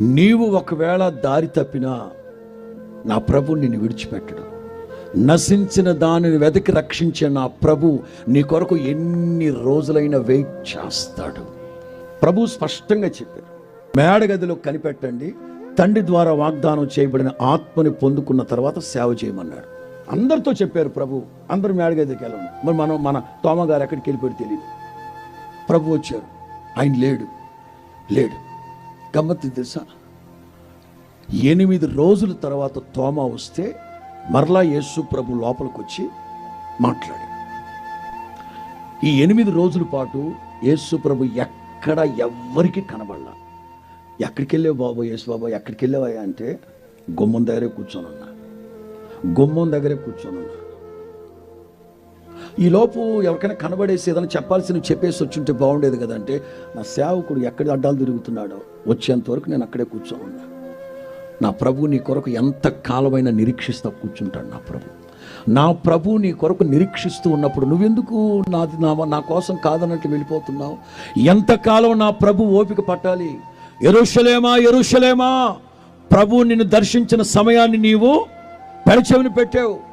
నీవు ఒకవేళ దారి తప్పినా నా ప్రభు నిన్ను విడిచిపెట్టడు. నశించిన దానిని వెతికి రక్షించే నా ప్రభు నీ కొరకు ఎన్ని రోజులైనా వెయిట్ చేస్తాడు. ప్రభు స్పష్టంగా చెప్పారు మేడగదిలో కనిపెట్టండి. తండ్రి ద్వారా వాగ్దానం చేయబడిన ఆత్మని పొందుకున్న తర్వాత సేవ చేయమన్నాడు. అందరితో చెప్పారు ప్రభు అందరూ మేడగదికి వెళ్ళండి. మరి మనం మన తోమగారు ఎక్కడికి వెళ్ళిపోయి తెలియదు ప్రభు వచ్చారు. ఆయన లేడు. లేడు. గమ్మత్తు తెలుసా? ఎనిమిది రోజుల తర్వాత తోమ వస్తే మరలా యేసు ప్రభు లోపలికి వచ్చి మాట్లాడాడు. ఈ ఎనిమిది రోజుల పాటు యేసు ప్రభు ఎక్కడ ఎవ్వరికి కనబడలా. ఎక్కడికి వెళ్ళావు బాబు యేసు బాబు? ఎక్కడికి వెళ్ళావా అంటే గుమ్మం దగ్గరే కూర్చొని ఉన్నా గుమ్మం దగ్గరే కూర్చొని ఉన్నా ఈ లోపు ఎవరికైనా కనబడేసి ఏదైనా చెప్పాల్సిన చెప్పేసి వచ్చుంటే బాగుండేది కదంటే నా సేవకుడు ఎక్కడ అడ్డాలు తిరుగుతున్నాడో వచ్చేంత వరకు నేను అక్కడే కూర్చో ఉన్నా నా ప్రభు నీ కొరకు ఎంత కాలమైనా నిరీక్షిస్తూ కూర్చుంటాడు నా ప్రభు నా ప్రభు నీ కొరకు నిరీక్షిస్తూ ఉన్నప్పుడు నువ్వెందుకు నాది నా నా కోసం కాదన్నట్టు వెళ్ళిపోతున్నావు? ఎంతకాలం నా ప్రభు ఓపిక పట్టాలి? ఎరుషలేమా ఎరుషలేమా? ప్రభు నిన్ను దర్శించిన సమయాన్ని నీవు పెడచెవిని పెట్టావు.